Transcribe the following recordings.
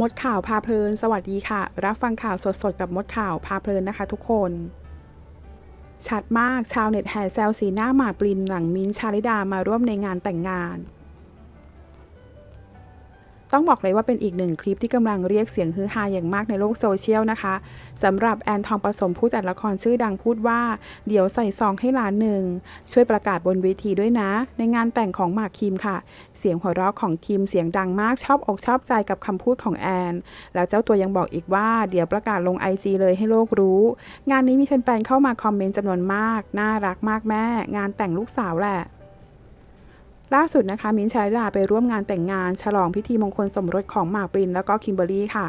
มดข่าวพาเพลิน สวัสดีค่ะ รับฟังข่าวสดๆ กับมดข่าวพาเพลินนะคะทุกคน ชัดมากชาวเน็ตแห่แซวสีหน้าหมาปลินหลังมิ้นชาลิดามาร่วมในงานแต่งงาน ต้องบอกเลยว่าเป็นอีกหนึ่งคลิปที่กำลังเรียกเสียงฮือฮาอย่างมากในโลกโซเชียลนะคะสำหรับแอนทองผสมผู้จัดละครชื่อดังพูดว่า เดี๋ยวใส่ซองให้ล้านหนึ่ง ช่วยประกาศบนเวทีด้วยนะ ในงานแต่งของหมากคิมค่ะ เสียงหัวเราะของคิมเสียงดังมากชอบอกชอบใจกับคำพูดของแอน แล้วเจ้าตัวยังบอกอีกว่า เดี๋ยวประกาศลงไอจีเลยให้โลกรู้ งานนี้มีแฟนๆเข้ามาคอมเมนต์จำนวนมาก น่ารักมากแม่ งานแต่งลูกสาวแหละ ล่าสุดนะคะ มิ้นท์ชาลิดาไปร่วมงานแต่งงาน ฉลองพิธีมงคลสมรสของหมากปรินแล้วก็คิมเบอรี่ค่ะ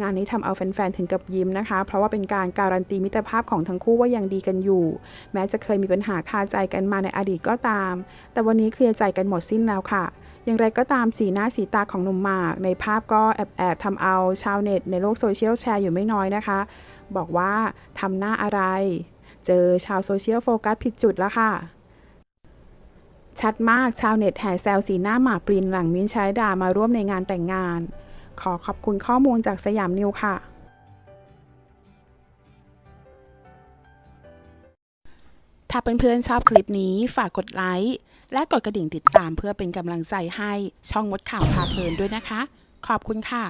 งานนี้ทำเอาแฟนๆ ถึงกับยิ้มนะคะ เพราะว่าเป็นการการันตีมิตรภาพของทั้งคู่ว่ายังดีกันอยู่ แม้จะเคยมีปัญหาคาใจกันมาในอดีตก็ตาม แต่วันนี้เคลียร์ใจกันหมดสิ้นแล้วค่ะอย่างไรก็ตามสีหน้าสีตาของหนุ่มหมาก ในภาพก็แอบแอบทำเอาชาวเน็ตในโลกโซเชียลแชร์อยู่ไม่น้อยนะคะ บอกว่าทำหน้าอะไร เจอชาวโซเชียลโฟกัสผิดจุดแล้วค่ะ ชัดมากชาวเน็ตแห่แซวสีหน้าหมากปรินหลังมิ้นชาลิดามาร่วมในงานแต่งงาน ขอขอบคุณข้อมูลจากสยามนิวค่ะ ถ้าเพื่อนๆชอบคลิปนี้ฝากกดไลค์และกดกระดิ่งติดตามเพื่อเป็นกำลังใจให้ช่องมดข่าวพาเพลินด้วยนะคะ ขอบคุณค่ะ